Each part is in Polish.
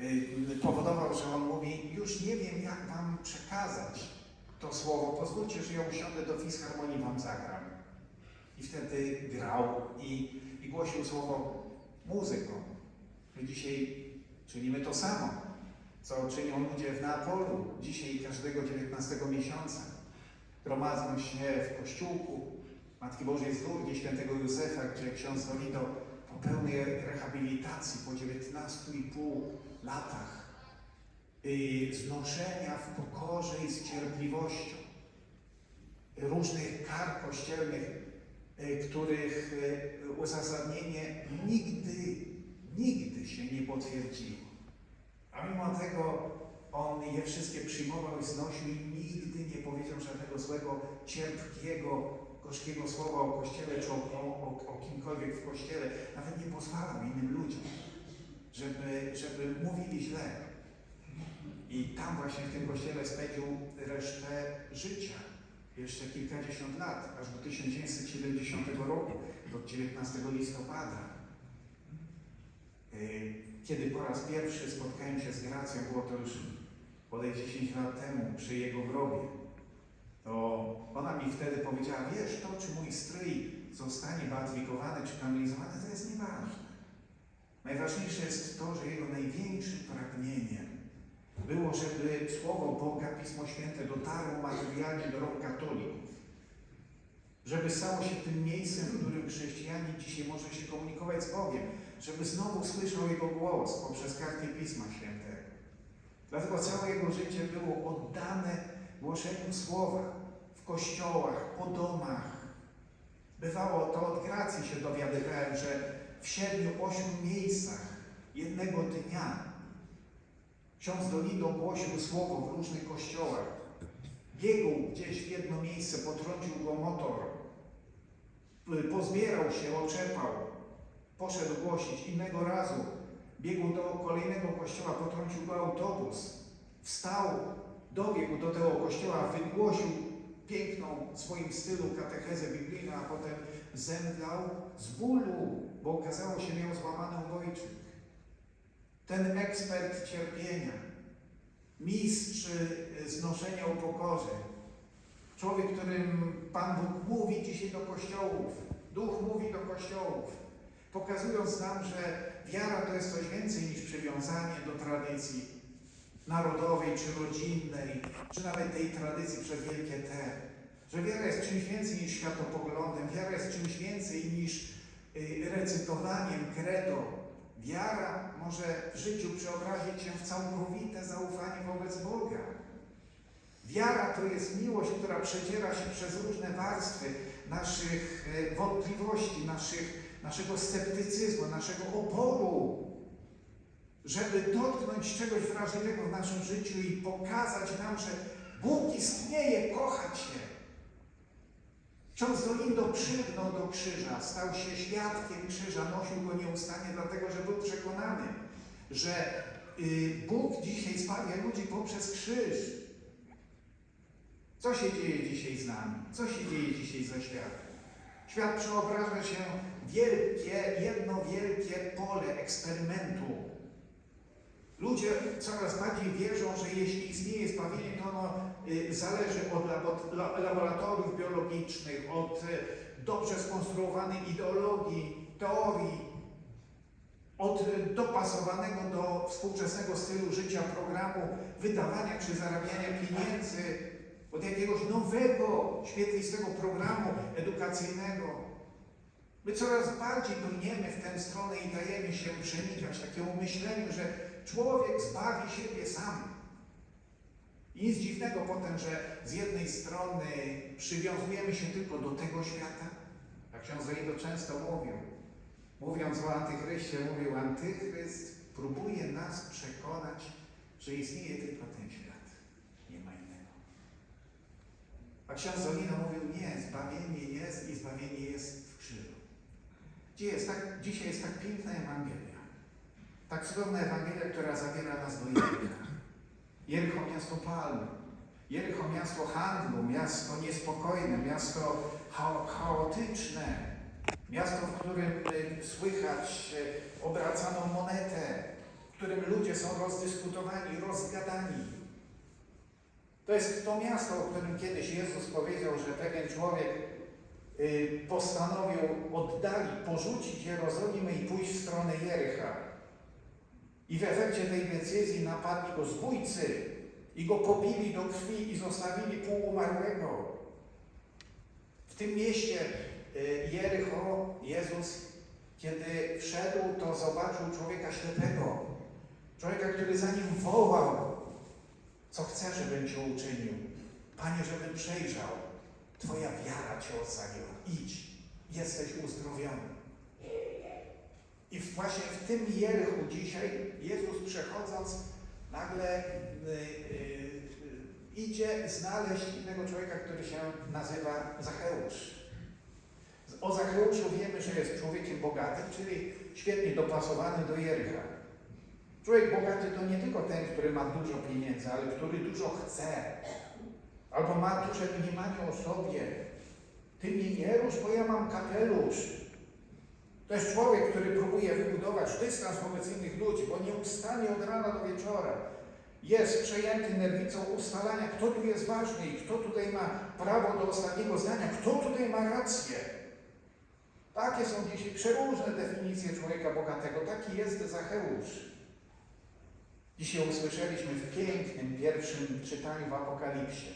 y, powodował, że on mówi, już nie wiem jak wam przekazać to słowo, pozwólcie, że ja usiądę do fisharmonii, wam zagram. I wtedy grał i, i głosił słowo muzyką. My dzisiaj czynimy to samo, co czynią ludzie w Neapolu, dzisiaj każdego 19 miesiąca. Gromadzą się w kościółku Matki Bożej z Lourdes, świętego Józefa, gdzie ksiądz Dolido po pełnej rehabilitacji po 19,5 latach y, znoszenia w pokorze i z cierpliwością różnych kar kościelnych, y, których y, uzasadnienie nigdy, nigdy się nie potwierdziło. A mimo tego on je wszystkie przyjmował i znosił i nigdy nie powiedział żadnego złego, cierpkiego, gorzkiego słowa o Kościele czy o, o, o kimkolwiek w Kościele. Nawet nie pozwalał innym ludziom, żeby, żeby mówili źle. I tam właśnie w tym Kościele spędził resztę życia. Jeszcze kilkadziesiąt lat, aż do 1970 roku, do 19 listopada. Y, Kiedy po raz pierwszy spotkałem się z Gracją, było to już bodaj 10 lat temu przy jego grobie, to ona mi wtedy powiedziała, wiesz, to czy mój stryj zostanie beatyfikowany czy kanonizowany, to jest nieważne. Najważniejsze jest to, że jego największym pragnieniem było, żeby Słowo Boga, Pismo Święte dotarło materialnie do rąk katolików. Żeby stało się tym miejscem, w którym chrześcijanin dzisiaj może się komunikować z Bogiem. Żeby znowu słyszał Jego głos poprzez karty Pisma Świętego. Dlatego całe jego życie było oddane głoszeniu Słowa w kościołach, po domach. Bywało to od Gracji się dowiadywałem, że w siedmiu, ośmiu miejscach jednego dnia. Ksiądz Dolido głosił Słowo w różnych kościołach. Biegł gdzieś w jedno miejsce, potrącił go motor, pozbierał się, oczepał, poszedł głosić. Innego razu biegł do kolejnego kościoła, potrącił go autobus, wstał, dobiegł do tego kościoła, wygłosił piękną w swoim stylu katechezę biblijną, a potem zemdlał z bólu, bo okazało się, miał złamany obojczyk. Ten ekspert cierpienia, mistrz y, znoszenia upokorzeń, człowiek, którym Pan Bóg mówi dzisiaj do kościołów, Duch mówi do kościołów, pokazując nam, że wiara to jest coś więcej niż przywiązanie do tradycji narodowej czy rodzinnej, czy nawet tej tradycji przez wielkie T. Że wiara jest czymś więcej niż światopoglądem, wiara jest czymś więcej niż recytowaniem credo. Wiara może w życiu przeobrazić się w całkowite zaufanie wobec Boga. Wiara to jest miłość, która przedziera się przez różne warstwy naszych e, wątpliwości, naszych, naszego sceptycyzmu, naszego oporu, żeby dotknąć czegoś wrażliwego w naszym życiu i pokazać nam, że Bóg istnieje, kocha Cię. Ksiądz Dolindo przylgnął do krzyża, stał się świadkiem krzyża, nosił go nieustannie, dlatego że był przekonany, że y, Bóg dzisiaj zbawia ludzi poprzez krzyż. Co się dzieje dzisiaj z nami? Co się dzieje dzisiaj ze światem? Świat przeobraża się wielkie, jedno wielkie pole eksperymentu. Ludzie coraz bardziej wierzą, że jeśli istnieje zbawienie, to ono zależy od labo- la- laboratoriów biologicznych, od y, dobrze skonstruowanej ideologii, teorii, od y, dopasowanego do współczesnego stylu życia programu wydawania czy zarabiania pieniędzy, od jakiegoś nowego, świetlistego programu edukacyjnego. My coraz bardziej brniemy w tę stronę i dajemy się przenikać takiemu myśleniu, że człowiek zbawi siebie sam. Nic dziwnego potem, że z jednej strony przywiązujemy się tylko do tego świata, a ksiądz Zaido często mówił, mówiąc o antychryście, mówił, antychryst próbuje nas przekonać, że istnieje tylko ten świat, nie ma innego. A ksiądz Zolino mówił, nie, zbawienie jest i zbawienie jest w krzyżu. Gdzie jest tak, dzisiaj jest tak piękna Ewangelia, tak cudowna Ewangelia, która zabiera nas do Jericha. Jericho miasto palmy, Jericho miasto handlu, miasto niespokojne, miasto cha chaotyczne, miasto, w którym y, słychać y, obracaną monetę, którym ludzie są rozdyskutowani, rozgadani. To jest to miasto, o którym kiedyś Jezus powiedział, że pewien człowiek y, postanowił oddalić, porzucić Jerozolimę i pójść w stronę Jericha. I w efekcie tej decyzji napadli go zbójcy i go pobili do krwi i zostawili półumarłego. W tym mieście y, Jericho Jezus, kiedy wszedł, to zobaczył człowieka ślepego. Człowieka, który za nim wołał, co chce, żebym Cię uczynił. Panie, żebym przejrzał. Twoja wiara Cię ocaliła. Idź, jesteś uzdrowiony. I właśnie w tym Jerichu dzisiaj Jezus przechodząc nagle y, y, idzie znaleźć innego człowieka, który się nazywa Zacheusz. O Zacheuszu wiemy, że jest człowiekiem bogatym, czyli świetnie dopasowany do Jericha. Człowiek bogaty to nie tylko ten, który ma dużo pieniędzy, ale który dużo chce. Albo ma duże mniemanie o sobie. Ty mnie nie rusz, bo ja mam kapelusz. To jest człowiek, który próbuje wybudować dystans wobec innych ludzi, bo nie ustanie od rana do wieczora. Jest przejęty nerwicą ustalania, kto tu jest ważny i kto tutaj ma prawo do ostatniego zdania, kto tutaj ma rację. Takie są dzisiaj przeróżne definicje człowieka bogatego. Taki jest Zacheusz. Dzisiaj usłyszeliśmy w pięknym pierwszym czytaniu w Apokalipsie,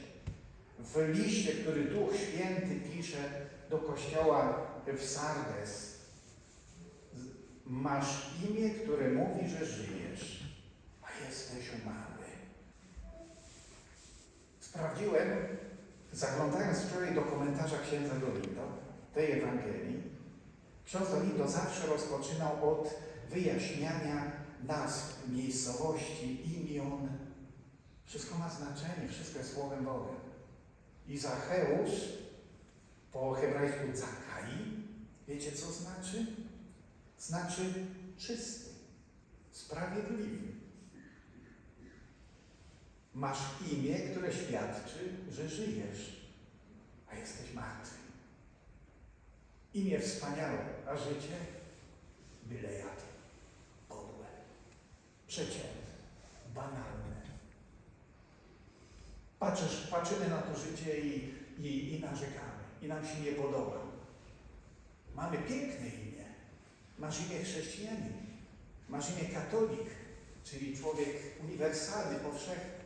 w liście, który Duch Święty pisze do kościoła w Sardes. Masz imię, które mówi, że żyjesz, a jesteś umarły. Sprawdziłem, zaglądając wczoraj do komentarza księdza Dolindo, tej Ewangelii, ksiądz Dolindo zawsze rozpoczynał od wyjaśniania nazw miejscowości, imion. Wszystko ma znaczenie, wszystko jest Słowem Boga. I Zacheusz po hebrajsku Zakai, wiecie co znaczy? Znaczy czysty, sprawiedliwy. Masz imię, które świadczy, że żyjesz, a jesteś martwy. Imię wspaniałe, a życie byle jakie podłe, przeciętne, banalne. Patrzysz, patrzymy na to życie i, i, i narzekamy, i nam się nie podoba. Mamy piękne imię. Masz imię chrześcijanin, masz imię katolik, czyli człowiek uniwersalny, powszechny.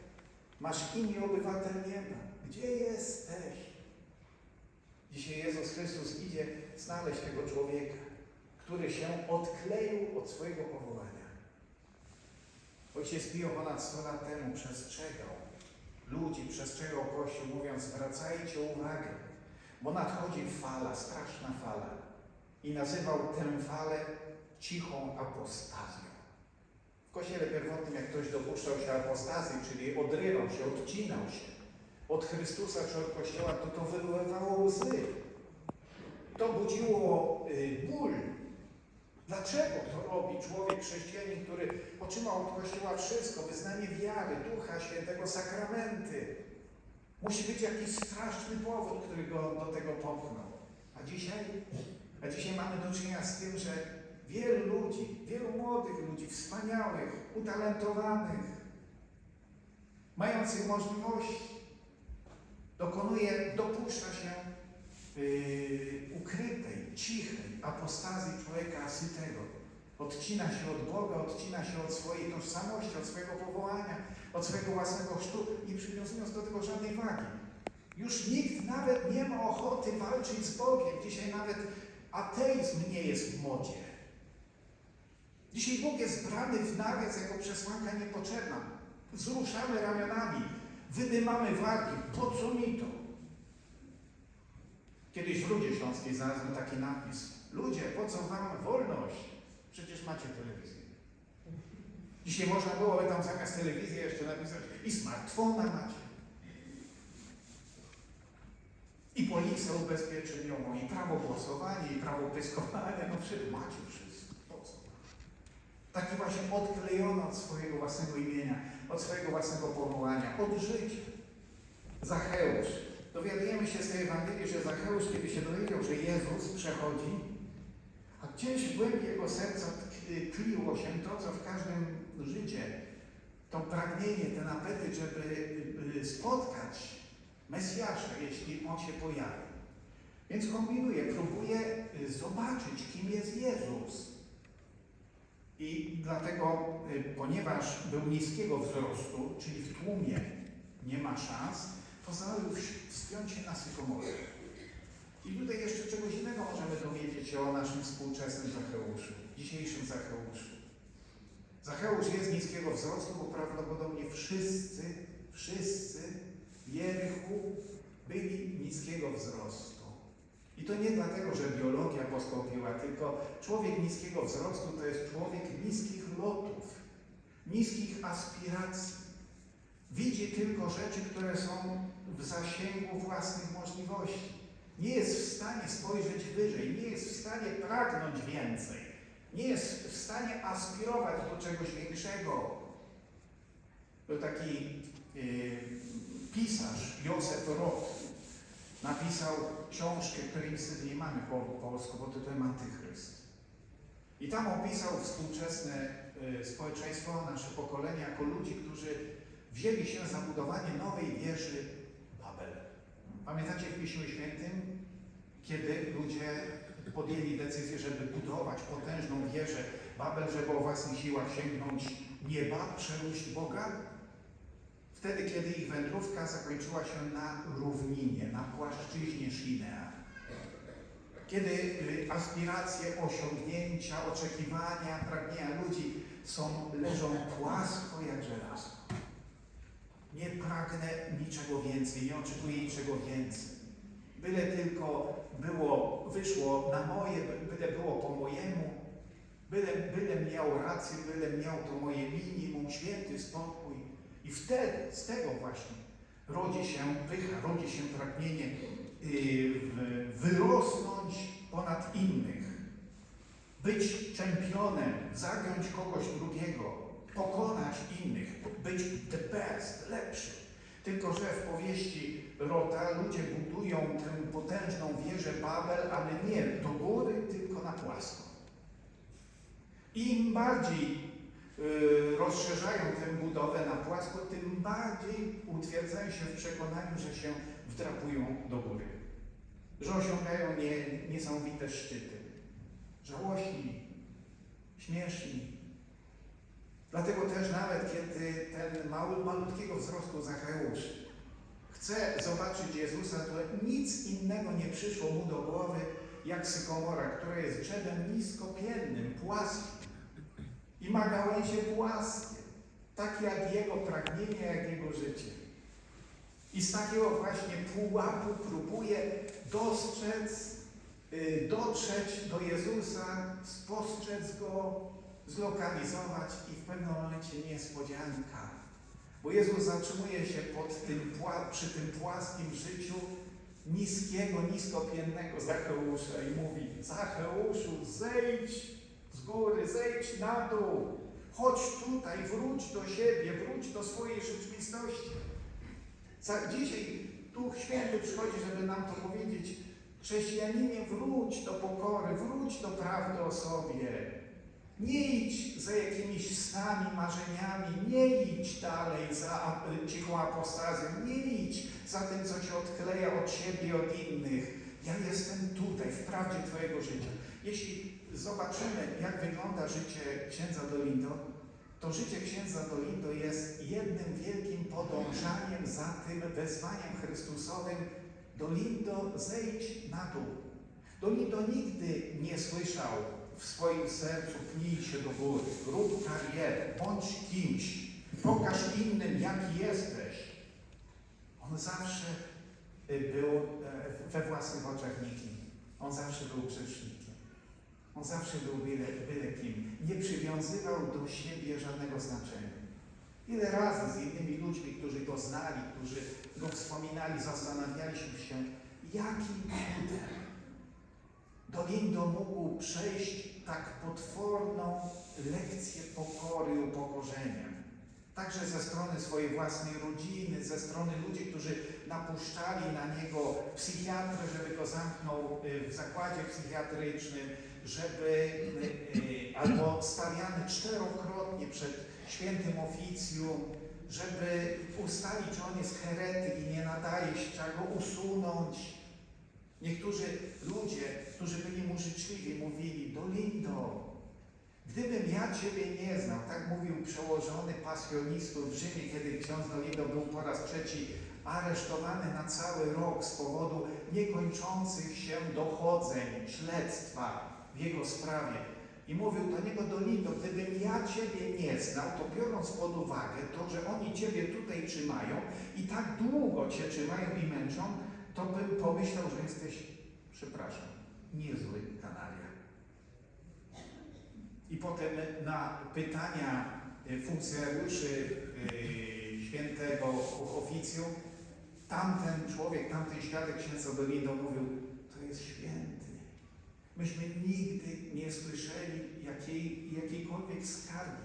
Masz imię obywatel nieba. Gdzie jesteś? Dzisiaj Jezus Chrystus idzie znaleźć tego człowieka, który się odkleił od swojego powołania. Ojciec Pio ponad 100 lat temu przestrzegał ludzi, przestrzegał Kościół, mówiąc zwracajcie uwagę, bo nadchodzi fala, straszna fala. I nazywał tę falę cichą apostazją. W Kościele pierwotnym, jak ktoś dopuszczał się apostazji, czyli odrywał się, odcinał się od Chrystusa czy od Kościoła, to to wywoływało łzy. To budziło y, ból. Dlaczego to robi człowiek chrześcijanin, który otrzymał od Kościoła wszystko, wyznanie wiary, Ducha Świętego, sakramenty? Musi być jakiś straszny powód, który go do tego popchnął. A dzisiaj, a dzisiaj mamy do czynienia z tym, że wielu ludzi, wielu młodych ludzi, wspaniałych, utalentowanych, mających możliwości, dokonuje, dopuszcza się yy, ukrytej, cichej apostazji człowieka sytego. Odcina się od Boga, odcina się od swojej tożsamości, od swojego powołania, od swojego własnego chrztu, nie przywiązując do tego żadnej wagi. Już nikt nawet nie ma ochoty walczyć z Bogiem. Dzisiaj nawet ateizm nie jest w modzie. Dzisiaj Bóg jest brany w nawias jako przesłanka niepotrzebna. Wzruszamy ramionami, wydymamy wargi. Po co mi to? Kiedyś w Rudzie Śląskiej znalazłem taki napis. Ludzie, po co wam wolność? Przecież macie telewizję. Dzisiaj można byłoby tam zamiast telewizji jeszcze napisać i smartfona macie. I polisę ubezpieczeniową, i prawo głosowania, i prawo pyskowania. No wszystko macie wszystko. Po co? Taki właśnie odklejony od swojego własnego imienia, od swojego własnego powołania, od życia. Zacheusz. Dowiadujemy się z tej Ewangelii, że Zacheusz, kiedy się dowiedział, że Jezus przechodzi, a gdzieś w głębi jego serca tkliło się to, co w każdym życie, to pragnienie, ten apetyt, żeby y, spotkać Mesjasza, jeśli On się pojawi. Więc kombinuje, próbuje y, zobaczyć, kim jest Jezus. I dlatego, y, ponieważ był niskiego wzrostu, czyli w tłumie nie ma szans, postanowił wspiąć się na sykomorę. I tutaj jeszcze czegoś innego możemy dowiedzieć się o naszym współczesnym Zacheuszu, dzisiejszym Zacheuszu. Zacheusz jest niskiego wzrostu, bo prawdopodobnie wszyscy, wszyscy w Jerychu byli niskiego wzrostu. I to nie dlatego, że biologia postąpiła, tylko człowiek niskiego wzrostu to jest człowiek niskich lotów, niskich aspiracji. Widzi tylko rzeczy, które są w zasięgu własnych możliwości. Nie jest w stanie spojrzeć wyżej, nie jest w stanie pragnąć więcej, nie jest w stanie aspirować do czegoś większego. Był taki yy, pisarz, Józef Roth, napisał książkę, której niestety nie mamy po polsku, pod tytułem Antychryst. I tam opisał współczesne y, społeczeństwo, nasze pokolenie, jako ludzi, którzy wzięli się za budowanie nowej wieży Babel. Pamiętacie w Piśmie Świętym, kiedy ludzie podjęli decyzję, żeby budować potężną wieżę Babel, żeby o własnych siłach sięgnąć nieba, przeróść Boga? Wtedy, kiedy ich wędrówka zakończyła się na równinie, na płaszczyźnie Shinea. Kiedy y, aspiracje, osiągnięcia, oczekiwania, pragnienia ludzi są, leżą płasko jak żelazo. Nie pragnę niczego więcej, nie oczekuję niczego więcej. Byle tylko było, wyszło na moje, by- byle było po mojemu, byle, byle miał rację, byle miał to moje minimum, święty spokój. I wtedy, z tego właśnie, rodzi się pycha, rodzi się pragnienie w- wyrosnąć ponad innych, być czempionem, zagiąć kogoś drugiego, pokonać innych, być the best, lepszy. Tylko, że w powieści Rota ludzie budują tę potężną wieżę Babel, ale nie do góry, tylko na płasko. Im bardziej y, rozszerzają tę budowę na płasko, tym bardziej utwierdzają się w przekonaniu, że się wdrapują do góry. Że osiągają nie, niesamowite szczyty. Żałośni, śmieszni. Dlatego też nawet kiedy ten mały, malutkiego wzrostu Zacheusz chce zobaczyć Jezusa, to nic innego nie przyszło mu do głowy, jak sykomora, która jest drzewem niskopiennym, płaskim i ma gałęzie płaskie, tak jak jego pragnienie, jak jego życie. I z takiego właśnie pułapu próbuje dostrzec, y, dotrzeć do Jezusa, spostrzec Go, zlokalizować i w pewnym momencie niespodzianka. Bo Jezus zatrzymuje się pod tym, przy tym płaskim życiu niskiego, niskopiennego Zacheusza i mówi Zacheuszu, zejdź z góry, zejdź na dół, chodź tutaj, wróć do siebie, wróć do swojej rzeczywistości. Dzisiaj Duch Święty przychodzi, żeby nam to powiedzieć. Chrześcijaninie, wróć do pokory, wróć do prawdy o sobie. Nie idź za jakimiś snami, marzeniami, nie idź dalej za cichą apostazją, nie idź za tym, co cię odkleja od siebie i od innych. Ja jestem tutaj, w prawdzie Twojego życia. Jeśli zobaczymy, jak wygląda życie księdza Dolindo, to życie księdza Dolindo jest jednym wielkim podążaniem za tym wezwaniem Chrystusowym Dolindo, zejdź na dół. Dolindo nigdy nie słyszał w swoim sercu pnij się do góry, rób karierę, bądź kimś, pokaż innym, jaki jesteś. On zawsze był e, we własnych oczach nikim. On zawsze był grzesznikiem. On zawsze był byle, byle kim. Nie przywiązywał do siebie żadnego znaczenia. Ile razy z innymi ludźmi, którzy go znali, którzy go wspominali, zastanawialiśmy się, jakim cudem Dolindo mógł przejść tak potworną lekcję pokory upokorzenia. Także ze strony swojej własnej rodziny, ze strony ludzi, którzy napuszczali na niego psychiatrę, żeby go zamknął y, w zakładzie psychiatrycznym, żeby y, y, albo stawiany czterokrotnie przed świętym oficjum, żeby ustalić, czy on jest heretyk i nie nadaje się, trzeba go usunąć. Niektórzy ludzie, którzy byli mu życzliwi, mówili, Dolindo, gdybym ja Ciebie nie znał, tak mówił przełożony pasjonistów w Rzymie, kiedy ksiądz Dolindo był po raz trzeci aresztowany na cały rok z powodu niekończących się dochodzeń, śledztwa w jego sprawie. I mówił do niego Dolindo, gdybym ja Ciebie nie znał, to biorąc pod uwagę to, że oni Ciebie tutaj trzymają i tak długo Cię trzymają i męczą, to bym pomyślał, że jesteś, przepraszam, niezły kanalia. I potem na pytania y, funkcjonariuszy y, świętego oficjum, tamten człowiek, tamten świadek księdza Dolindo mówił, to jest święty. Myśmy nigdy nie słyszeli jakiej, jakiejkolwiek skargi,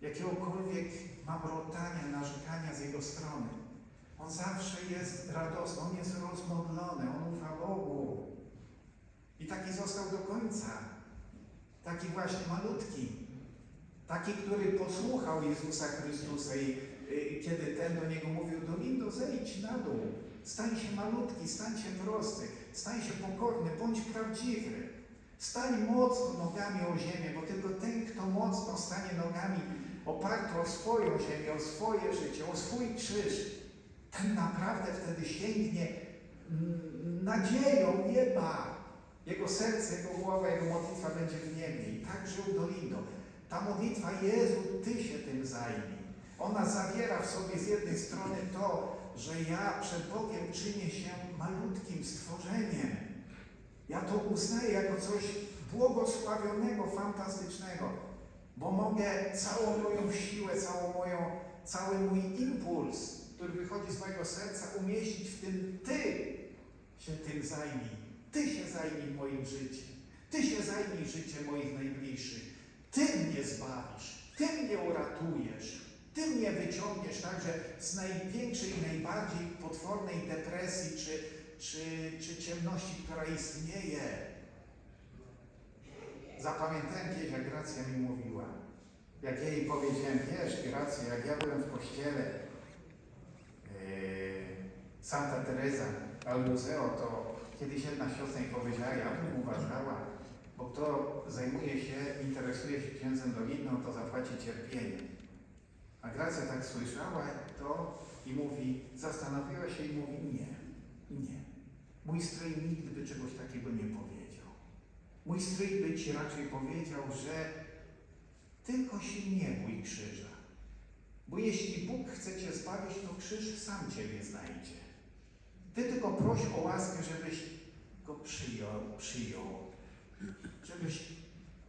jakiegokolwiek mamrotania, narzekania z jego strony. On zawsze jest radosny, on jest rozmodlony, on ufa Bogu. I taki został do końca. Taki właśnie malutki. Taki, który posłuchał Jezusa Chrystusa i kiedy ten do niego mówił, Dolindo, zejdź na dół, stań się malutki, stań się prosty, stań się pokorny, bądź prawdziwy. Stań mocno nogami o ziemię, bo tylko ten, kto mocno stanie nogami oparty o swoją ziemię, o swoje życie, o swój krzyż, ten naprawdę wtedy sięgnie nadzieją nieba. Jego serce, jego głowa, jego modlitwa będzie w niebie. I tak żył Dolindo. Ta modlitwa, Jezu, Ty się tym zajmij. Ona zawiera w sobie z jednej strony to, że ja przed Bogiem czynię się malutkim stworzeniem. Ja to uznaję jako coś błogosławionego, fantastycznego, bo mogę całą moją siłę, całą moją, cały mój impuls, który wychodzi z mojego serca, umieścić w tym Ty się tym zajmij. Ty się zajmij moim życiem. Ty się zajmij życiem moich najbliższych. Ty mnie zbawisz. Ty mnie uratujesz. Ty mnie wyciągniesz także z największej, najbardziej potwornej depresji czy, czy, czy ciemności, która istnieje. Zapamiętałem kiedyś, jak Gracja mi mówiła. Jak ja jej powiedziałem, wiesz, Gracja, jak ja byłem w kościele yy, Santa Teresa al Museo, to kiedyś jedna siostra mi powiedziała, ja bym uważała, bo kto zajmuje się, interesuje się księdzem Doliną, to zapłaci cierpienie. A Gracja tak słyszała to i mówi, zastanowiła się i mówi, nie, nie. Mój strój nigdy by czegoś takiego nie powiedział. Mój strój by ci raczej powiedział, że tylko się nie bój krzyża. Bo jeśli Bóg chce cię zbawić, to krzyż sam ciebie znajdzie. Ty tylko proś o łaskę, żebyś go przyjął, przyjął, żebyś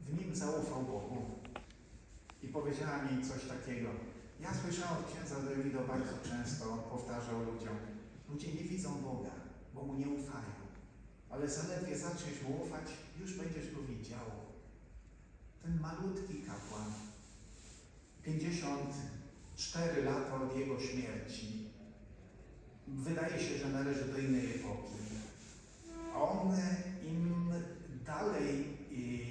w nim zaufał Bogu. I powiedziała mi coś takiego. Ja słyszałam od księdza Dawido bardzo często, on powtarzał ludziom, ludzie nie widzą Boga, bo mu nie ufają. Ale zaledwie zaczniesz mu ufać, już będziesz go widział. Ten malutki kapłan, 54 lata od jego śmierci, wydaje się, że należy do innej epoki. A on im dalej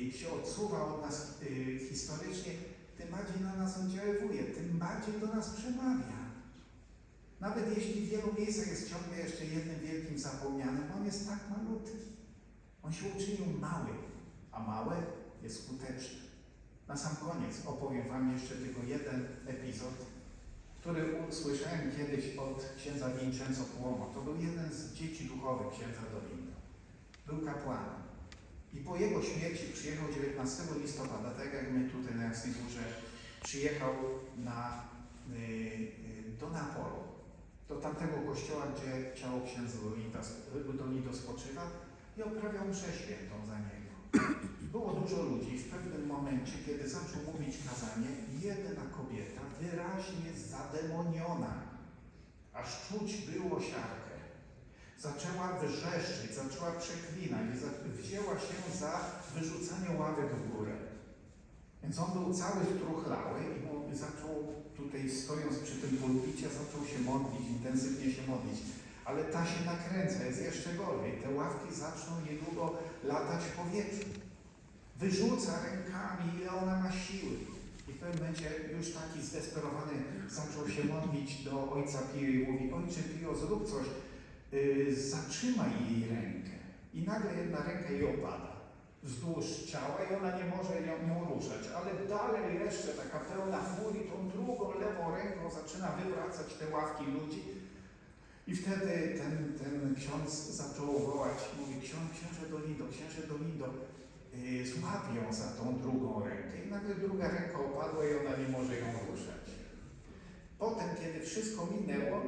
y, się odsuwa od nas y, historycznie, tym bardziej na nas oddziaływuje, tym bardziej do nas przemawia. Nawet jeśli w wielu miejscach jest ciągle jeszcze jednym wielkim zapomnianym, on jest tak malutki. On się uczynił mały, a małe jest skuteczne. Na sam koniec opowiem Wam jeszcze tylko jeden epizod, który usłyszałem kiedyś od księdza Vincenzo Cuomo. To był jeden z dzieci duchowych księdza Dolindo. Był kapłanem. I po jego śmierci przyjechał 19 listopada, tak jak my tutaj na Jasnej Górze, przyjechał na, y, y, do Napolu, do tamtego kościoła, gdzie ciało księdza Dolindo spoczywa i oprawiał mszę świętą za niego. Było dużo ludzi. W pewnym momencie, kiedy zaczął mówić kazanie, jedna kobieta, wyraźnie zademoniona, aż czuć było siarkę, zaczęła wrzeszczeć, zaczęła przeklinać wzięła się za wyrzucanie ławek w górę. Więc on był cały struchlały i zaczął tutaj stojąc przy tym pulpicie, zaczął się modlić, intensywnie się modlić. Ale ta się nakręca, jest jeszcze gorzej. Te ławki zaczną niedługo latać w powietrzu. Wyrzuca rękami, ile ona ma siły. I w pewnym momencie już taki zdesperowany zaczął się modlić do ojca Pio i mówi, ojcze Pio, zrób coś, yy, zatrzymaj jej rękę. I nagle jedna ręka jej opada wzdłuż ciała i ona nie może ją, nią ruszać, ale dalej jeszcze taka pełna furii, tą drugą lewą ręką zaczyna wywracać te ławki ludzi. I wtedy ten, ten ksiądz zaczął wołać, mówi, ksiądz, księże Dolindo, księże Dolindo, yy, złap ją za tą drugą rękę. I nagle druga ręka opadła i ona nie może ją ruszać. Potem, kiedy wszystko minęło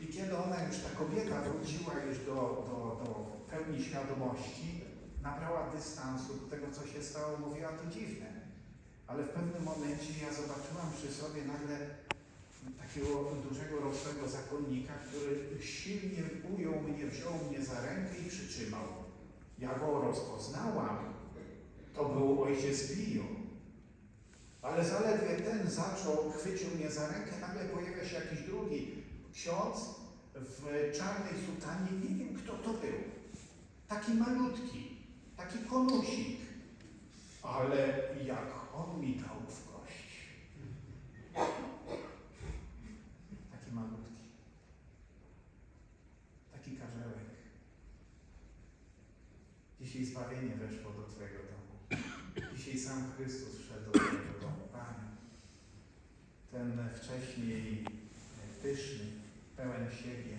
i kiedy ona już, ta kobieta wróciła już do, do, do pełni świadomości, nabrała dystansu do tego, co się stało, mówiła to dziwne. Ale w pewnym momencie ja zobaczyłam przy sobie nagle takiego dużego, rosłego zakonnika, który silnie ujął mnie, wziął mnie za rękę i przytrzymał. Ja go rozpoznałam. To był ojciec Pio. Ale zaledwie ten zaczął, chwycił mnie za rękę, nagle pojawia się jakiś drugi ksiądz w czarnej sutanie. Nie wiem, kto to był. Taki malutki, taki konusik. Ale jak on mi dał w kość. Taki malutki. Taki karzełek. Dzisiaj zbawienie weszło do Twojego domu. Dzisiaj sam Chrystus wszedł do Twojego domu. Panie, ten wcześniej pyszny, pełen siebie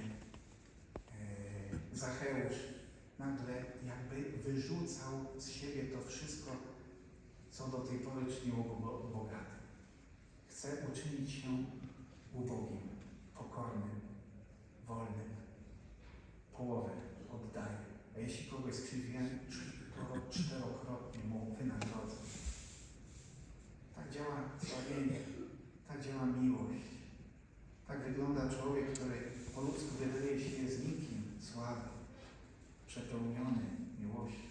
e, Zacheusz nagle jakby wyrzucał z siebie to wszystko, co do tej pory czyniło go bo- bogatym. Chce uczynić się ubogim, pokornym, wolnym. Połowę oddaje. A jeśli kogoś skrzywdziłem, to czterokrotnie mu wynagrodzę. Tak działa zbawienie, tak działa miłość. Tak wygląda człowiek, który przepełniony miłością.